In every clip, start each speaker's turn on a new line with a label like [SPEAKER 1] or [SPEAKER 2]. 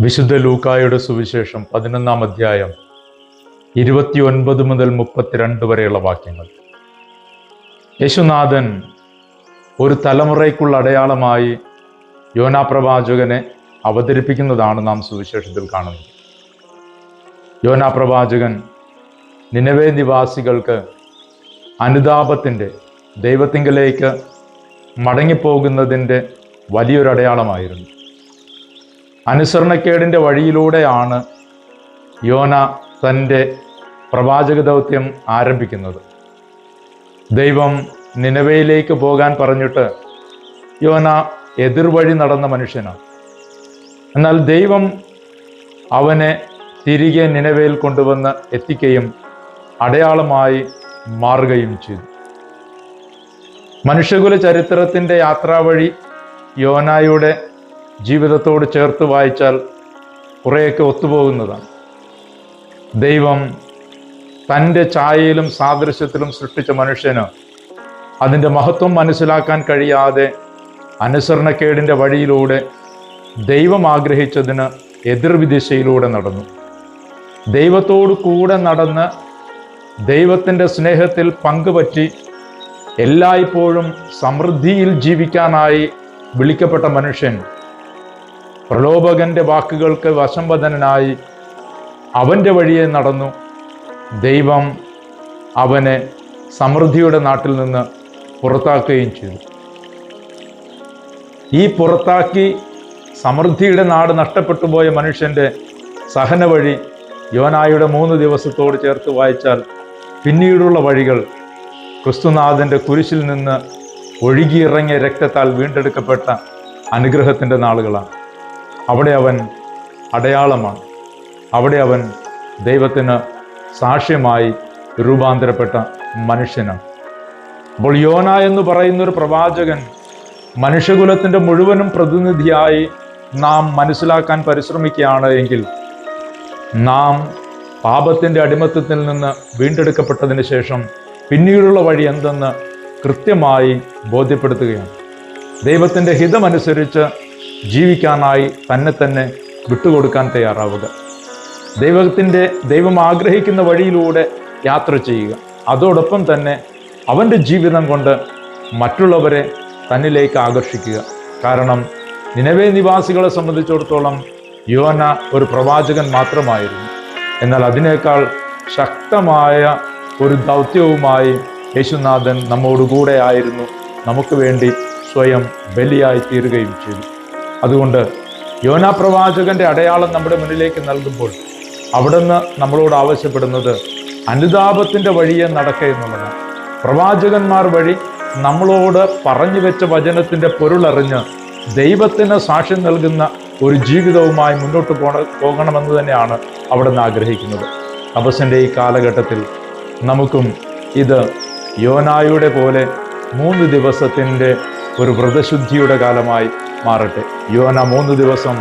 [SPEAKER 1] വിശുദ്ധ ലൂക്കായുടെ സുവിശേഷം പതിനൊന്നാം അധ്യായം ഇരുപത്തിയൊൻപത് മുതൽ മുപ്പത്തിരണ്ട് വരെയുള്ള വാക്യങ്ങൾ. യേശുനാഥൻ ഒരു തലമുറയ്ക്കുള്ള അടയാളമായി യോനാ പ്രവാചകനെ അവതരിപ്പിക്കുന്നതാണ് നാം സുവിശേഷത്തിൽ കാണുന്നത്. യോനാ പ്രവാചകൻ നിലവേ നിവാസികൾക്ക് അനുതാപത്തിന്റെ ദൈവത്തിങ്കലേക്ക് മടങ്ങിപ്പോകുന്നതിന്റെ വലിയൊരു അടയാളമായിരുന്നു അനുസരണക്കേടിന്റെ വഴിയിലൂടെയാണ് യോന തന്റെ പ്രവാചക ദൗത്യം ആരംഭിക്കുന്നത്. ദൈവം നിലവയിലേക്ക് പോകാൻ പറഞ്ഞിട്ട് യോന എതിർവഴി നടന്ന മനുഷ്യനാണ്. എന്നാൽ ദൈവം അവനെ തിരികെ നിലവയിൽ കൊണ്ടുവന്ന് എത്തിക്കുകയും അടയാളമായി മാറുകയും ചെയ്തു. മനുഷ്യകുല ചരിത്രത്തിന്റെ യാത്രാവഴി യോനായുടെ ജീവിതത്തോട് ചേർത്ത് വായിച്ചാൽ കുറേയൊക്കെ ഒത്തുപോകുന്നതാണ്. ദൈവം തന്റെ ഛായയിലും സാദൃശ്യത്തിലും സൃഷ്ടിച്ച മനുഷ്യന് അതിന്റെ മഹത്വം മനസ്സിലാക്കാൻ കഴിയാതെ അനുസരണക്കേടിന്റെ വഴിയിലൂടെ ദൈവം ആഗ്രഹിച്ചതിന് എതിർവിദിശയിലൂടെ നടന്നു. ദൈവത്തോടു കൂടെ നടന്ന് ദൈവത്തിന്റെ സ്നേഹത്തിൽ പങ്കുപറ്റി എല്ലായ്പ്പോഴും സമൃദ്ധിയിൽ ജീവിക്കാനായി വിളിക്കപ്പെട്ട മനുഷ്യൻ പ്രലോഭകന്റെ വാക്കുകൾക്ക് വശംവദനായി അവന്റെ വഴിയെ നടന്നു. ദൈവം അവനെ സമൃദ്ധിയുടെ നാട്ടിൽ നിന്ന് പുറത്താക്കുകയും ചെയ്തു. ഈ പുറത്താക്കി സമൃദ്ധിയുടെ നാട് നഷ്ടപ്പെട്ടു പോയ മനുഷ്യന്റെ സഹന വഴി യോനായുടെ മൂന്ന് ദിവസത്തോട് ചേർത്ത് വായിച്ചാൽ പിന്നീടുള്ള വഴികൾ ക്രിസ്തുനാഥന്റെ കുരിശിൽ നിന്ന് ഒഴുകിയിറങ്ങിയ രക്തത്താൽ വീണ്ടെടുക്കപ്പെട്ട അനുഗ്രഹത്തിന്റെ നാളുകളാണ്. അവിടെ അവൻ അടയാളമാണ്. അവിടെ അവൻ ദൈവത്തിന് സാക്ഷ്യമായി രൂപാന്തരപ്പെട്ട മനുഷ്യനാണ്. അപ്പോൾ യോന എന്ന് പറയുന്ന ഒരു പ്രവാചകൻ മനുഷ്യകുലത്തിന്റെ മുഴുവനും പ്രതിനിധിയായി നാം മനസ്സിലാക്കാൻ പരിശ്രമിക്കുകയാണ് എങ്കിൽ നാം പാപത്തിന്റെ അടിമത്തത്തിൽ നിന്ന് വീണ്ടെടുക്കപ്പെട്ടതിന് ശേഷം പിന്നീടുള്ള വഴി എന്തെന്ന് കൃത്യമായി ബോധ്യപ്പെടുത്തുകയാണ്. ദൈവത്തിന്റെ ഹിതമനുസരിച്ച് ജീവിക്കാനായി തന്നെ തന്നെ വിട്ടുകൊടുക്കാൻ തയ്യാറാവുക. ദൈവത്തിന്റെ ദൈവം ആഗ്രഹിക്കുന്ന വഴിയിലൂടെ യാത്ര ചെയ്യുക. അതോടൊപ്പം തന്നെ അവന്റെ ജീവിതം കൊണ്ട് മറ്റുള്ളവരെ തന്നിലേക്ക് ആകർഷിക്കുക. കാരണം നിലവേ നിവാസികളെ സംബന്ധിച്ചിടത്തോളം യോന ഒരു പ്രവാചകൻ മാത്രമായിരുന്നു. എന്നാൽ അതിനേക്കാൾ ശക്തമായ ഒരു ദൗത്യവുമായി യേശുനാഥൻ നമ്മോടുകൂടെ ആയിരുന്നു. നമുക്ക് വേണ്ടി സ്വയം ബലിയായി തീരുകയും ചെയ്തു. അതുകൊണ്ട് യോനാ പ്രവാചകന്റെ അടയാളം നമ്മുടെ മുന്നിലേക്ക് നൽകുമ്പോൾ അവിടുന്ന് നമ്മളോട് ആവശ്യപ്പെടുന്നത് അനുതാപത്തിന്റെ വഴിയെ നടക്കുക എന്നുള്ളതാണ്. പ്രവാചകന്മാർ വഴി നമ്മളോട് പറഞ്ഞു വെച്ച വചനത്തിന്റെ പൊരുളറിഞ്ഞ് ദൈവത്തിന് സാക്ഷ്യം നൽകുന്ന ഒരു ജീവിതവുമായി മുന്നോട്ട് പോണ പോകണമെന്ന് തന്നെയാണ് അവിടെ നിന്ന് ആഗ്രഹിക്കുന്നത്. തപസ്സിന്റെ ഈ കാലഘട്ടത്തിൽ നമുക്കും ഇത് യോനായുടെ പോലെ മൂന്ന് ദിവസത്തിന്റെ ഒരു വ്രതശുദ്ധിയുടെ കാലമായി മാറട്ടെ. യോന മൂന്ന് ദിവസം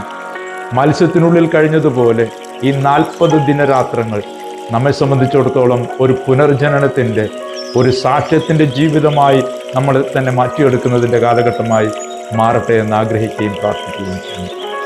[SPEAKER 1] മത്സ്യത്തിനുള്ളിൽ കഴിഞ്ഞതുപോലെ ഈ നാൽപ്പത് ദിനരാത്രങ്ങൾ നമ്മെ സംബന്ധിച്ചിടത്തോളം ഒരു പുനർജനനത്തിന്റെ ഒരു സാക്ഷ്യത്തിന്റെ ജീവിതമായി നമ്മൾ തന്നെ മാറ്റിയെടുക്കുന്നതിന്റെ കാലഘട്ടമായി മാറട്ടെ എന്ന് ആഗ്രഹിക്കുകയും പ്രാർത്ഥിക്കുകയും ചെയ്യുന്നു.